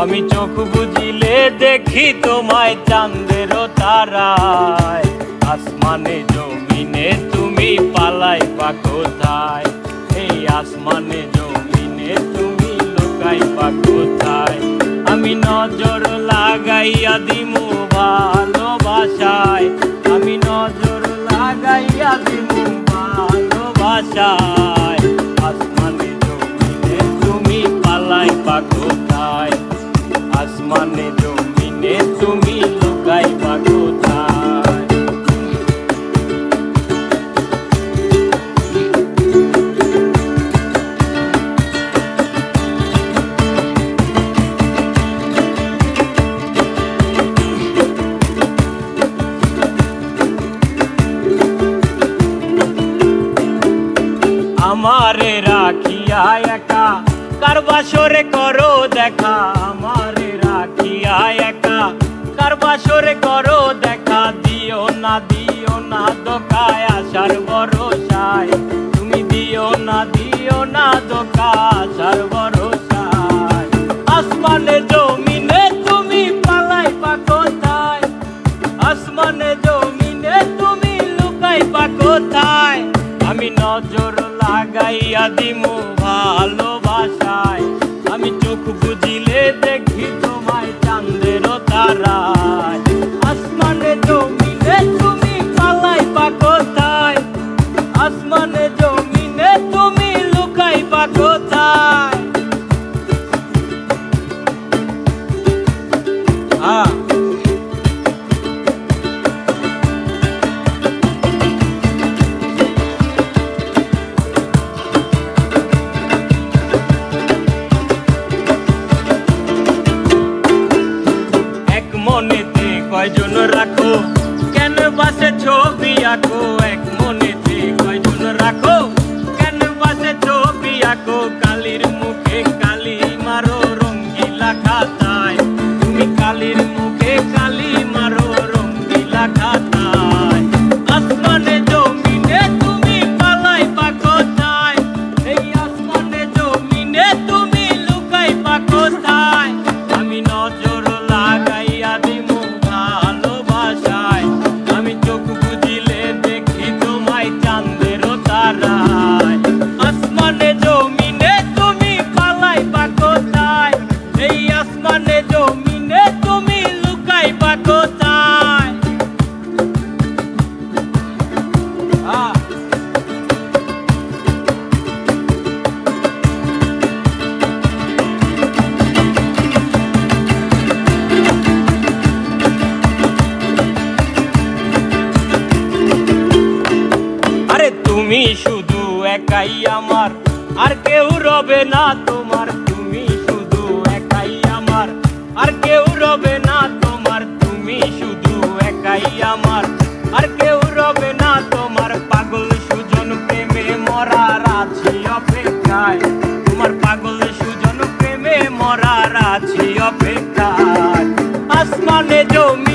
আমি চোখ বুঝিলে দেখি তোমায় চাঁদের তারায়। আসমানে, জমিনে তুমি পালাই বা কোথায়? এই আসমানে, জমিনে তুমি লুকাই বা কোথায়? আমি নজর লাগাইয়া দিমু ভালোবাসায়। আমি নজর লাগাইয়া দিমু ভালোবাসায়। আমারে রাখিয়া একা। কার বাসরে করো দেখা আমারে রাখিয়া একা। কার বাসরে করো লাগাইয়া দিমু ভালোবাসায়। আমি চোখ বুঝিলে দেখি তোমায় চান্দের তারায়। আসমানে জমিনে তুমি পালাই পাকতায়। আসমানে জমিনে তুমি লুকাই পা মনেতে কয়জন রাখো তুমি শুধু একাই আমার, আর কেউ রবে না তোমার। তুমি শুধু একাই আমার, আর কেউ রবে না তোমার। তুমি শুধু একাই আমার, আর কেউ রবে না তোমার। পাগল সুজন প্রেমে মরার আছি অপেক্ষায়। তোমার পাগল সুজন প্রেমে মরার আছি অপেক্ষায়। আসমানে জমিনে